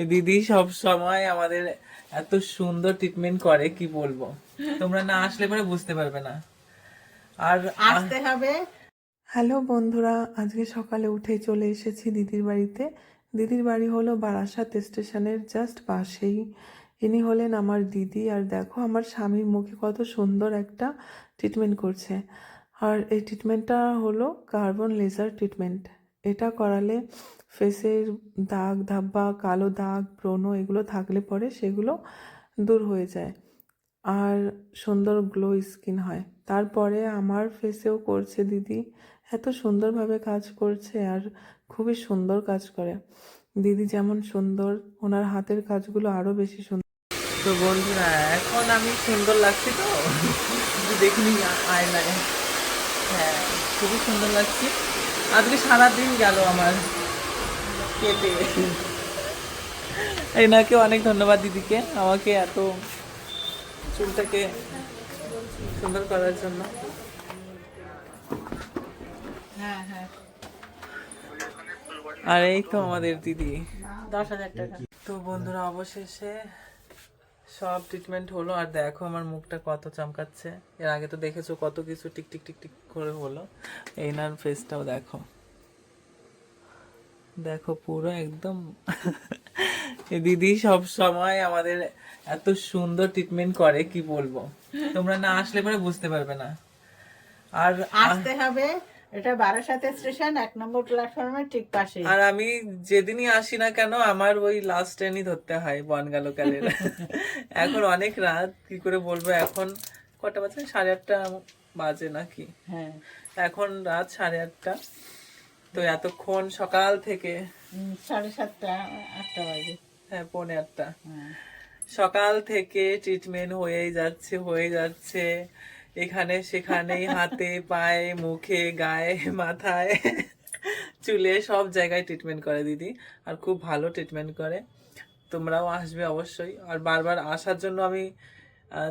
এই দিদি সব সময় আমাদের এত সুন্দর ট্রিটমেন্ট করে কি বলব? তোমরা না আসলে পরে বুঝতে পারবে না। আর আসতে হবে। হ্যালো বন্ধুরা আজকে সকালে উঠে চলে এসেছি দিদির বাড়িতে। দিদির বাড়ি হলো বারাসাত স্টেশনের জাস্ট পাশেই। ইনি হলেন আমার দিদি আর দেখো আমার স্বামীর মুখে কত সুন্দর একটা ট্রিটমেন্ট করছে। আর এই ট্রিটমেন্টটা হলো কার্বন লেজার ট্রিটমেন্ট এটা করালে ফেসের দাগ, ধাব্বা, কালো দাগ, ব্রণ এগুলো থাকলে পরে সেগুলো দূর হয়ে যায় আর সুন্দর গ্লো স্কিন হয়। তারপরে আমার ফেসেও করছে দিদি। এত সুন্দরভাবে কাজ করছে আর খুবই সুন্দর কাজ করে। দিদি যেমন সুন্দর, ওনার হাতের কাজগুলো আরও বেশি সুন্দর তো বন্ধুরা, এখন আমি সুন্দর লাগছি তো? দেখিনি আয়নায়। হ্যাঁ খুবই সুন্দর লাগছে। আজকে সারাদিন গেল আমার কেটে। এনাকে অনেক ধন্যবাদ দিদিকে আমাকে এত চুলটাকে সুন্দর করার জন্য। হ্যাঁ হ্যাঁ। আর এই তো আমাদের দিদি। দশ হাজার টাকা। তো বন্ধুরা অবশেষে সব ট্রিটমেন্ট হলো। আর দেখো আমার মুখটা কত চমকাচ্ছে। এর আগে তো দেখেছ কত কিছু টিক টিক টিক টিক করে হলো। এই নার ফেসটাও দেখো। দেখো পুরো একদম দিদি সব সময় আমাদের এত সুন্দর ট্রিটমেন্ট করে, কি বলব? তোমরা না আসলে পরে বুঝতে পারবে না। আর আসতে হবে। এটা বারাসাত স্টেশন এক নম্বর প্ল্যাটফর্মের ঠিক পাশে আর আমি যেদিনই আসি না কেন আমার ওই লাস্ট ট্রেনই ধরতে হয় বনগালোকালের এখন অনেক রাত কি করে বলব এখন কটা বাজে? সাড়ে আটটা বাজে নাকি? হ্যাঁ। এখন রাত সাড়ে আটটা। তো এতক্ষণ সকাল থেকে সাড়ে সাতটা আটটা বাজে। হ্যাঁ পৌনে আটটা। হ্যাঁ। সকাল থেকে ট্রিটমেন্ট হয়েই যাচ্ছে হয়ে যাচ্ছে। এখানে সেখানেই হাতে পায়ে মুখে গায়ে মাথায় চুলে সব জায়গায় ট্রিটমেন্ট করে দিদি আর খুব ভালো ট্রিটমেন্ট করে। তোমরাও আসবে অবশ্যই। আর বারবার আসার জন্য আমি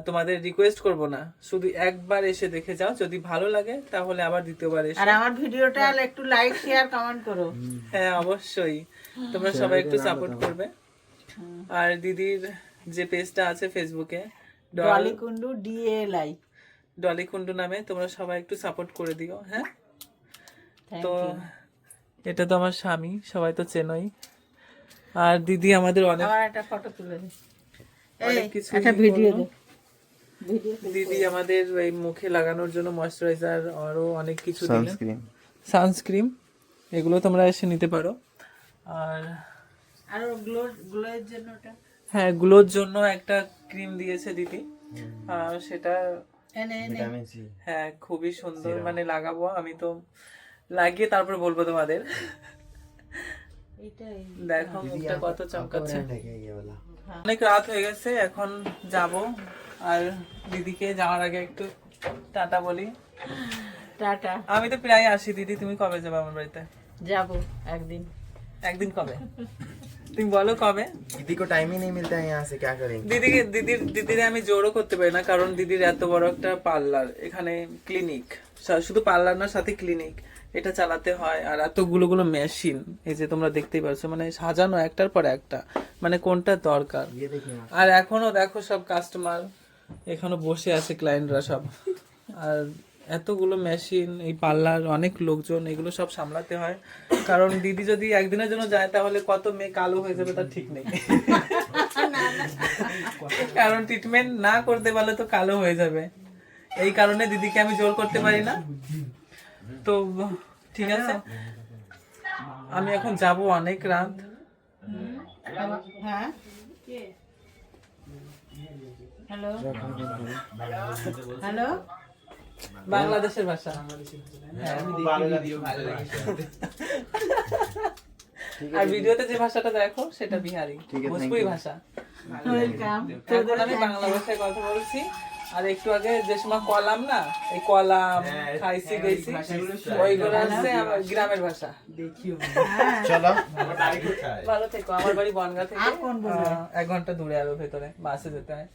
তোমাদের রিকোয়েস্ট করব না। শুধু একবার এসে দেখে যাও। যদি ভালো লাগে তাহলে আবার দ্বিতীয়বার এসে। আর আমার ভিডিওটা একটু লাইক শেয়ার কমেন্ট করো। হ্যাঁ অবশ্যই। তোমরা সবাই একটু সাপোর্ট করবে। আর দিদির যে পেজটা আছে ফেসবুকে ডলি কুন্ডু ডিএলআই ডলি কুন্ডু নামে তোমরা সবাই একটু সাপোর্ট করে দিও হ্যাঁ? তো এটা তো আমার স্বামী সবাই তো চেনই। আর দিদি আমাদের অনেক একটা ফটো তুলে অনেক কিছু একটা ভিডিও দিদি আমাদের এই মুখে লাগানোর জন্য ময়শ্চারাইজার আরও অনেক কিছু দিলেন। সানস্ক্রিন এগুলো তোমরা এসে নিতে পারো। আর আর গ্লো গ্লোয়ের জন্য হ্যাঁ গ্লোর জন্য একটা ক্রিম দিয়েছে দিদি। আর সেটা এনে হ্যাঁ খুবই সুন্দর মানে লাগাবো আমি তো লাগিয়ে তারপর বলব তোমাদের। দেখো মুখটা কত চমকাচ্ছে। অনেক রাত হয়ে গেছে এখন যাব। আর দিদিকে যাওয়ার আগে একটু টাটা বলি। টাটা। আমি তো প্রায় আসি দিদি তুমি কবে যাবে আমার বাড়িতে? যাব একদিন। একদিন কবে তুমি বলো কবে दीदी को टाइम ही नहीं मिलता है यहाँ से क्या करेंगे দিদিকে দিদির দিদিরে আমি জোরও করতে পারি না কারণ দিদির এত বড় একটা পার্লার এখানে ক্লিনিক শুধু পার্লার না সাথে ক্লিনিক এটা চালাতে হয় আর এতগুলো গুলো মেশিন এই যে তোমরা দেখতেই পাচ্ছ মানে সাজানো একটার পর একটা মানে কোনটা দরকার ये देखिए আর এখনো দেখো সব কাস্টমার এখনো বসে আছে ক্লায়েন্টরা সব আর এতগুলো মেশিন এই পার্লার অনেক লোকজন, এগুলো সব সামলাতে হয়। কারণ দিদি যদি একদিনের জন্য যায়, তাহলে কত মেয়ে কালো হয়ে যাবে তার ঠিক নেই। কারণ ট্রিটমেন্ট না করতে পারলে তো কালো হয়ে যাবে। এই কারণে দিদিকে আমি জোর করতে পারি না। তো, ঠিক আছে। আমি এখন যাব অনেক রাত। হ্যাঁ? হ্যালো? হ্যালো? বাংলাদেশের ভাষা। আর ভিডিওতে যে ভাষাটা দেখো সেটা বিহারি ভোজপুরি ভাষা। এখন আমি বাংলা ভাষায় কথা বলছি। আর একটু আগে যে সময় কলাম না এই কলাম খাইছি গেছি ওইগুলো হচ্ছে আমার গ্রামের ভাষা। चलो ভালো থেকো। আমার বাড়ি বনগা থেকে। এক ঘণ্টা দূরে আরও ভেতরে বাসে যেতে হয়।